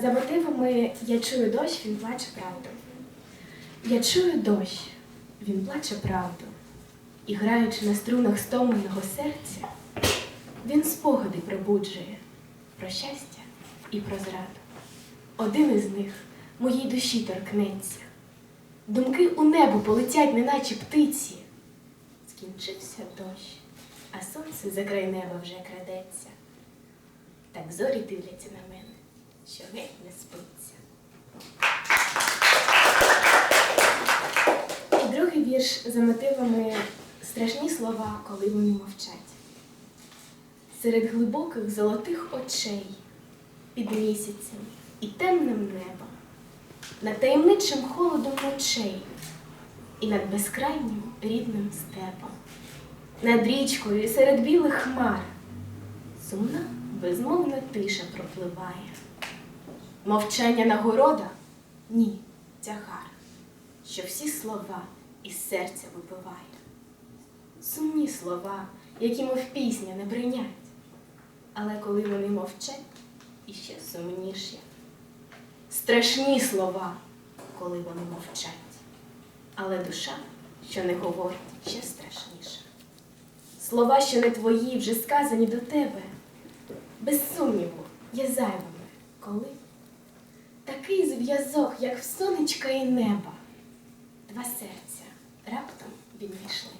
За мотивами Я чую дощ, він плаче правду. Я чую дощ, він плаче правду. І граючи на струнах стомленого серця, він спогади пробуджує про щастя і про зраду. Один із них моїй душі торкнеться. Думки у небо полетять, неначе птиці. Скінчився дощ, а сонце за край неба вже крадеться. Так зорі дивляться на мене, що геть не спиться. І другий вірш за мотивами страшні слова, коли вони мовчать. Серед глибоких золотих очей, під місяцем і темним небом, над таємничим холодом ночей і над безкрайнім рідним степом, над річкою серед білих хмар сумна безмовна тиша пропливає. Мовчання нагорода? Ні, тягар, що всі слова із серця випиває. Сумні слова, які мов пісня не бринять, але коли вони мовчать, іще сумніші. Страшні слова, коли вони мовчать, але душа, що не говорить, ще страшніша. Слова, що не твої, вже сказані до тебе, без сумніву, є зайвими, коли такий зв'язок, як в сонечка і неба, два серця раптом відійшли.